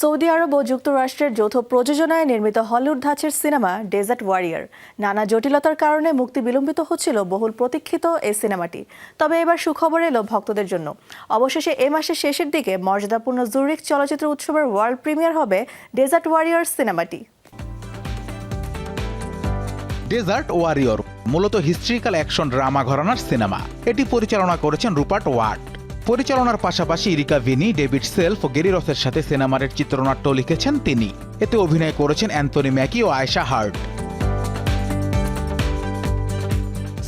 Saudi আরব ও যুক্তরাষ্ট্রের যৌথ প্রযোজনায় নির্মিত হলিউড ধাঁচের সিনেমা ডেজার্ট ওয়ারিয়ার। নানা জটিলতার কারণে মুক্তি বিলম্বিত হচ্ছিল বহুল প্রতীক্ষিত এই সিনেমাটি। তবে এবার সুখবর এলো ভক্তদের জন্য। অবশেষে এ মাসের শেষের দিকে মর্যাদাপূর্ণ জুরিক চলচ্চিত্র উৎসবের ওয়ার্ল্ড প্রিমিয়ার হবে ডেজার্ট ওয়ারিয়ার সিনেমাটি। ডেজার্ট ওয়ারিয়র, মূলত হিস্ট্রিক্যাল অ্যাকশন ড্রামা ঘরানার সিনেমা। এটি পরিচালনা করেছেন রুপার্ট ওয়ার্ড পরিচালনার পাশাপাশি ইরিকা ভিনি, ডেভিড সেলফ ও গেরি রসের সাথে সিনেমার চিত্রনাট্য লিখেছেন তিনি। এতে অভিনয় করেছেন অ্যান্থনি ম্যাকি ও আয়েশা হার্ট।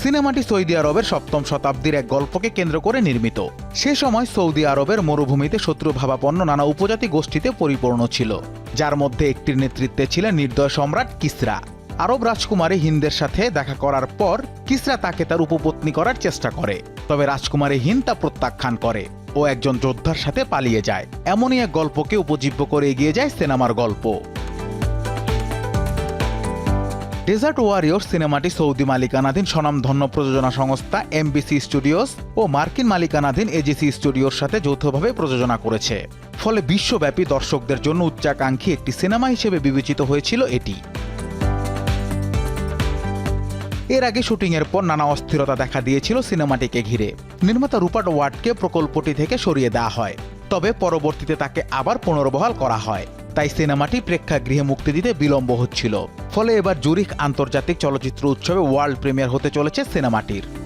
সিনেমাটি সৌদি আরবের সপ্তম শতাব্দীর এক গল্পকে কেন্দ্র করে নির্মিত। সে সময় সৌদি আরবের মরুভূমিতে শত্রুভাবাপন্ন নানা উপজাতি গোষ্ঠীতে পরিপূর্ণ ছিল, যার মধ্যে একটির নেতৃত্বে ছিলেন নির্দয় সম্রাট কিসরা। আরব রাজকুমারী হিন্দের সাথে দেখা করার পর কিসরা তাকে তার উপপত্নী করার চেষ্টা করে। তবে রাজকুমারী হিন্দ তা প্রত্যাখ্যান করে ও একজন যোদ্ধার সাথে পালিয়ে যায়। এমনই এক গল্পকে উপজীব্য করে এগিয়ে যায় সিনেমার গল্প। ডেজার্ট ওয়ারিয়র সিনেমাটি সৌদি মালিকানাধীন স্বনামধন্য প্রযোজনা সংস্থা এমবিসি স্টুডিওস ও মার্কিন মালিকানাধীন এজিসি স্টুডিওর সাথে যৌথভাবে প্রযোজনা করেছে। ফলে বিশ্বব্যাপী দর্শকদের জন্য উচ্চাকাঙ্ক্ষী একটি সিনেমা হিসেবে বিবেচিত হয়েছিল এটি। এর আগে শুটিংয়ের পর নানা অস্থিরতা দেখা দিয়েছিল সিনেমাটিকে ঘিরে। নির্মাতা রুপার্ট ওয়ার্ডকে প্রকল্পটি থেকে সরিয়ে দেওয়া হয়। তবে পরবর্তীতে তাকে আবার পুনর্বহাল করা হয়। তাই সিনেমাটি প্রেক্ষাগৃহে মুক্তি দিতে বিলম্ব হচ্ছিল। ফলে এবার জুরিখ আন্তর্জাতিক চলচ্চিত্র উৎসবে ওয়ার্ল্ড প্রিমিয়ার হতে চলেছে সিনেমাটির।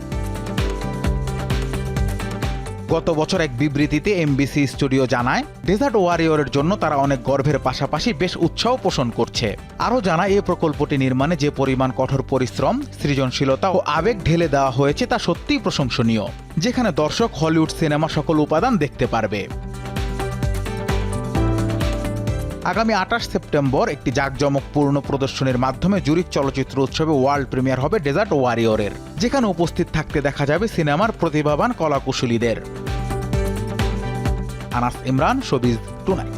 গত বছর এক বিবৃতিতে এমবিসি স্টুডিও জানায়, ডেজার্ট ওয়ারিয়রের জন্য তারা অনেক গর্ভের পাশাপাশি বেশ উৎসাহ পোষণ করছে। আরও জানায় এই প্রকল্পটি নির্মাণে যে পরিমাণ কঠোর পরিশ্রম, সৃজনশীলতা ও আবেগ ঢেলে দেওয়া হয়েছে তা সত্যিই প্রশংসনীয়, যেখানে দর্শক হলিউড সিনেমা সকল উপাদান দেখতে পারবে। আগামী আঠাশ সেপ্টেম্বর একটি জাঁকজমকপূর্ণ প্রদর্শনীর মাধ্যমে জুরিক চলচ্চিত্র উৎসবে ওয়ার্ল্ড প্রিমিয়ার হবে ডেজার্ট ওয়ারিয়রের। যেখানে উপস্থিত থাকতে দেখা যাবে সিনেমার প্রতিভাবান কলাকুশলীদের। Anas Imran, showbiz tonight